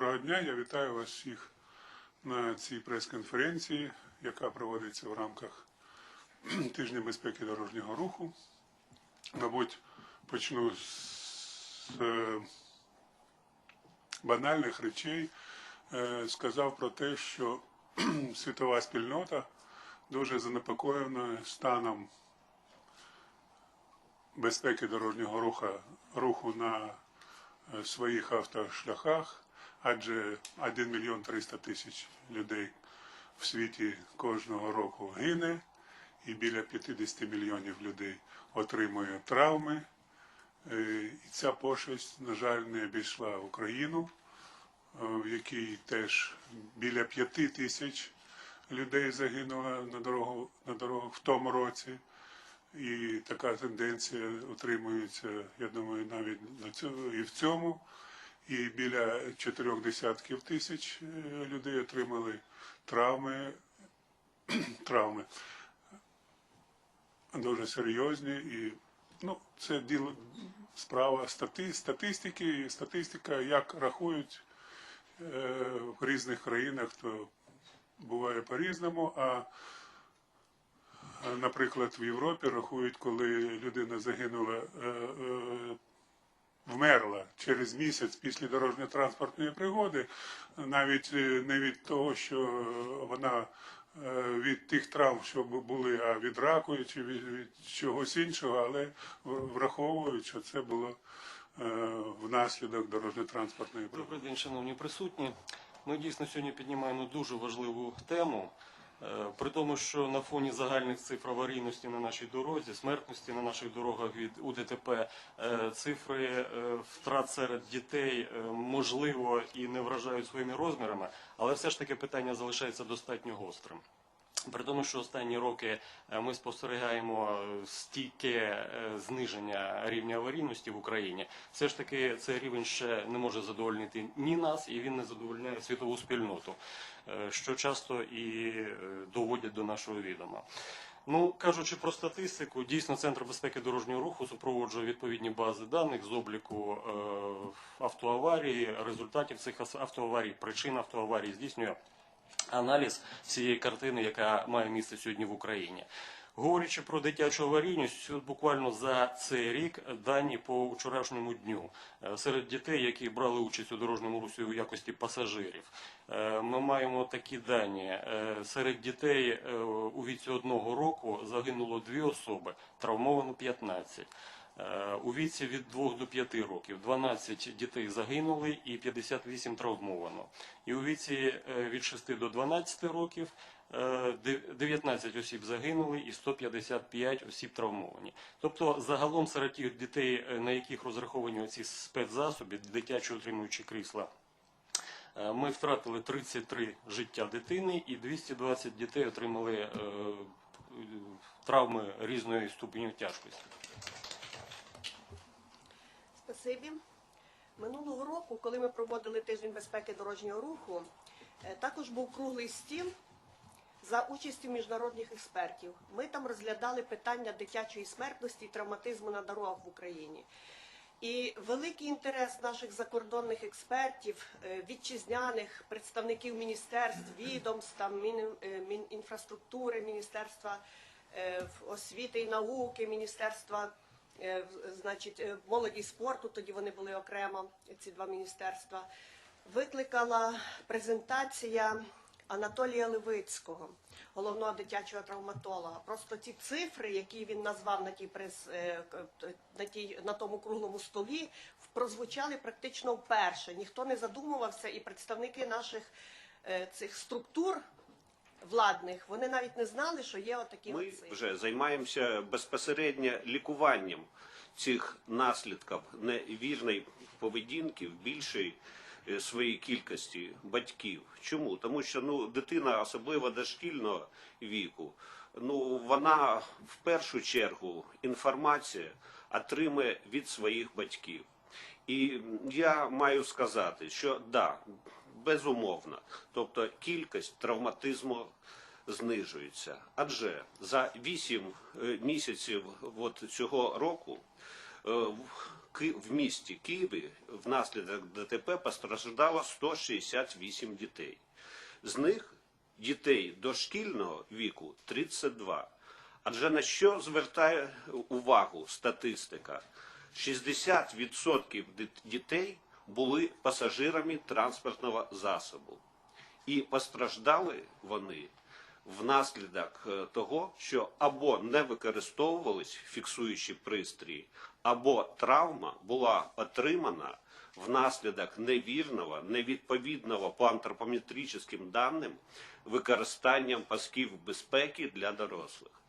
Доброго дня, я вітаю вас всіх на цій прес-конференції, яка проводиться в рамках тижня безпеки дорожнього руху. Мабуть, почну з е, банальних речей. Е, Сказав про те, що світова спільнота дуже занепокоєна станом безпеки дорожнього руху, руху на е, своїх автошляхах, адже 1 мільйон 300 тисяч людей в світі кожного року гине, і біля 50 мільйонів людей отримує травми. Е, І ця пошесть, на жаль, не обійшла Україну, е, в якій теж біля 5 тисяч людей загинуло на дорогу, на дорогах в тому році. І така тенденція утримується, я думаю, навіть на цьому і в цьому. І біля чотирьох десятків тисяч е, людей отримали травми, травми дуже серйозні. І ну, це діло справа стати, статистики, і статистика, як рахують е, в різних країнах, то буває по-різному. А Наприклад, в Європі рахують, коли людина загинула, е, е, вмерла через місяць після дорожньо-транспортної пригоди, навіть е, не від того, що вона е, від тих травм, що були, а від раку чи від, від чогось іншого, але враховують, що це було е, внаслідок дорожньо-транспортної. Добрий день, шановні присутні. Ми дійсно сьогодні піднімаємо дуже важливу тему. Е, При тому, що на фоні загальних цифр аварійності на нашій дорозі, смертності на наших дорогах від УДТП, е, цифри е, втрат серед дітей можливо і не вражають своїми розмірами, але все ж таки питання залишається достатньо гострим. При тому, що останні роки е, ми спостерігаємо е, стійке е, зниження рівня аварійності в Україні, все ж таки цей рівень ще не може задовольнити ні нас, і він не задовольняє світову спільноту, що часто і доводять до нашого відома. Ну, кажучи про статистику, дійсно Центр безпеки дорожнього руху супроводжує відповідні бази даних з обліку автоаварії, результатів цих автоаварій, причин автоаварій, здійснює аналіз всієї картини, яка має місце сьогодні в Україні. Говорячи про дитячу аварійність, буквально за цей рік дані по вчорашньому дню Е, серед дітей, які брали участь у дорожньому русі у якості пасажирів, е, ми маємо такі дані. Е, Серед дітей у віці одного року загинуло дві особи, травмовано 15. Е, У віці від 2 до 5 років 12 дітей загинули і 58 травмовано. І у віці е, від 6 до 12 років е, 19 осіб загинули і 155 осіб травмовані. Тобто загалом серед тих дітей, е, на яких розраховані ці спецзасоби, дитячі отримуючі крісла, е, ми втратили 33 життя дитини і 220 дітей отримали е, е, травми різної ступеню тяжкості. Спасибі. Минулого року, коли ми проводили тиждень безпеки дорожнього руху, е, також був круглий стіл за участю міжнародних експертів. Ми там розглядали питання дитячої смертності і травматизму на дорогах в Україні. І великий інтерес наших закордонних експертів, е, вітчизняних представників міністерств, відомств, там, Мінінфраструктури, Міністерства е, освіти і науки, Міністерства значить, е, молоді спорту, тоді вони були окремо, ці два міністерства, викликала презентація Анатолія Левицького, головного дитячого травматолога. Просто ці цифри, які він назвав на тій е, на тій на тому круглому столі, прозвучали практично вперше. Ніхто не задумувався, і представники наших е, цих структур владних вони навіть не знали, що є отакі Ми от вже займаємося безпосередньо лікуванням цих наслідків невірної поведінки в більшій е, своїй кількості батьків. Чому? Тому що ну дитина, особливо дошкільного віку, ну вона в першу чергу інформація отримує від своїх батьків. І я маю сказати, що да, безумовно, тобто кількість травматизму знижується. Адже за 8 місяців от цього року е, в- місті Києві внаслідок ДТП постраждало 168 дітей. З них дітей дошкільного віку 32. Адже на що звертає увагу статистика? 60% дітей були пасажирами транспортного засобу. І постраждали вони внаслідок е, того, що або не використовувались фіксуючі пристрої, або травма була отримана внаслідок невірного, невідповідного по антропометричним даним використанням пасків безпеки для дорослих.